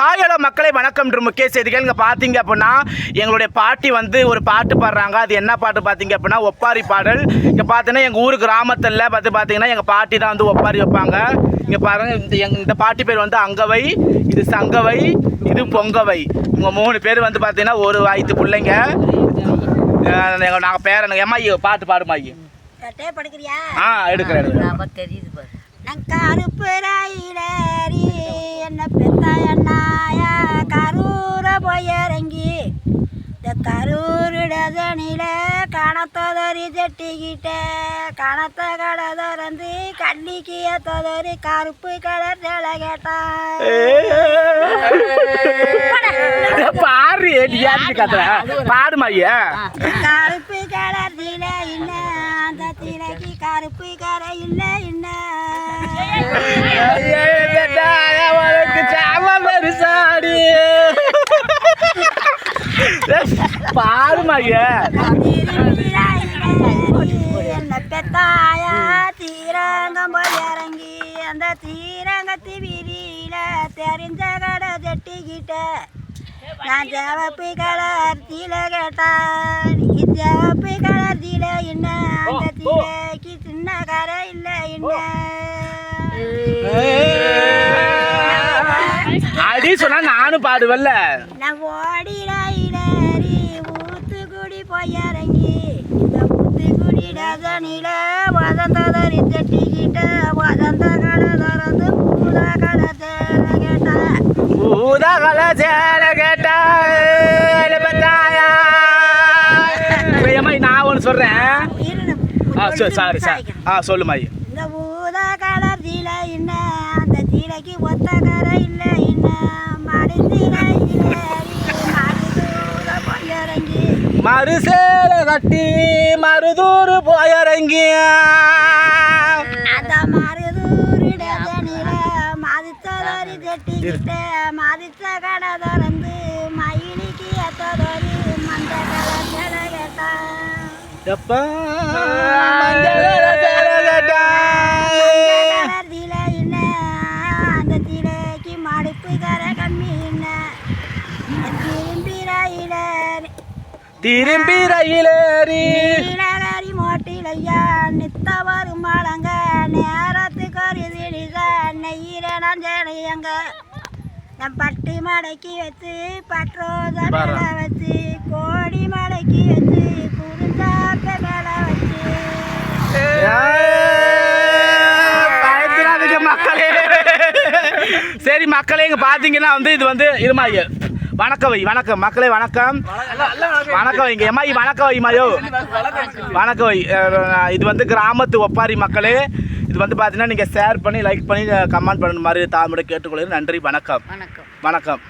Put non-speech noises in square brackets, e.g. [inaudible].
Hi hello மக்களை வணக்கம். என்று முக்கிய செய்திகள் இங்கே பார்த்தீங்க அப்படின்னா எங்களுடைய பாட்டி வந்து ஒரு பாட்டு பாடுறாங்க. அது என்ன பாட்டு பார்த்தீங்க அப்படின்னா ஒப்பாரி பாடல். இங்கே பார்த்தீங்கன்னா எங்கள் ஊர் கிராமத்தில் பார்த்து பார்த்தீங்கன்னா எங்கள் பாட்டி தான் வந்து ஒப்பாரி வைப்பாங்க. இங்கே பாருங்க இந்த எங் இந்த பாட்டி பேர் வந்து அங்கவை இது சங்கவை இது பொங்கவை. இவங்க மூணு பேர் வந்து பார்த்தீங்கன்னா ஒரு வயத்து பிள்ளைங்க. எங்கள் நாங்கள் பேரனுங்க ஐயோ பாட்டு பாடுமா ஐயோ ஆ எடுக்கிறேன் தெரியுது என்ன பெத்த எண்ணாயா கரூர போய் இறங்கி இந்த கரூர் டசனில கணத்ததறி ஜட்டிக்கிட்ட கணத்த கடை திறந்து கண்ணிக்கு ஏத்ததறி கருப்பு கலர் சேலை கேட்டான் பாரு பாடுமா ஐயா கருப்பு கலர் சீலை இல்ல அந்த சீலைக்கு கருப்பு கரை இல்ல இல்ல. என்ன பெத்தாயா தீரங்கம் போய் இறங்கி அந்த தீரங்கத்து வீதியில தெரிஞ்ச கடை ஜட்டிக்கிட்ட நான் சிவப்பு கலர் சீலை கேட்டான் நீ சிவப்பு கலர் சீலை என்ன அந்த சீலைக்கு சின்ன கரை இல்லை என்ன அடி சொன்னா நானும் பாடுவல்ல நான் ஊத்துக்குடி போய் இறங்கி இந்த ஊத்துக்குடி டசனில வசந்ததறி தட்டிக்கிட்ட வசந்த கடை திறந்து பூத கடை தேட கேட்டேன் ஊதகல சேல கேட்டா பத்தாயா ஏம்மா [laughs] நான் ஒன்று சொல்கிறேன் சரி சாரி. ஆ சொல்லுமா இந்த ஊத கலர் சீலை என்ன? அந்த சீலைக்கு ஒத்த கரை இல்லை என்ன மாடி சீலை மாடி தூர போய் இறங்கி மறு சேலை கட்டி மருதூர் போயறங்கி அந்த மருதூரு டஜனில மதித்ததொரு ஜட்டிக்கிட்ட மதித்த கடை திறந்து மயிலிக்கு ஏத்ததொரு மந்த கடை எப்பா கேட்டா சீலைக்கு மடுப்பு கரை கம்மி என்ன? திரும்பி ரயில திரும்பி ரயிலேறி. மோட்டிலையா? நித்த வரும் மலங்க நேரத்துக்கு ஒரு திடிச நெய்யிரன் ஜனையங்க நான் பட்டு மடக்கி வச்சு பட்ரோத மேல வச்சு கோடி மடக்கி வச்சு குருந்தாப்ப மேல வச்சு. மக்களே. சரி மக்களே இங்க பாத்தீங்கன்னா வந்து இது வந்து இருமா ஐயா வணக்கம். வை வணக்கம். மக்களே வணக்கம் வணக்கம் வைங்க ஏமா வணக்கம் வைமாயோ வணக்கம் வை இது வந்து கிராமத்து ஒப்பாரி மக்களே. இது வந்து பார்த்தீங்கன்னா நீங்கள் ஷேர் பண்ணி லைக் பண்ணி கமெண்ட் பண்ண மாதிரி தாழ்மையை கேட்டுக்கொள்கிறேன். நன்றி வணக்கம். வணக்கம். வணக்கம்.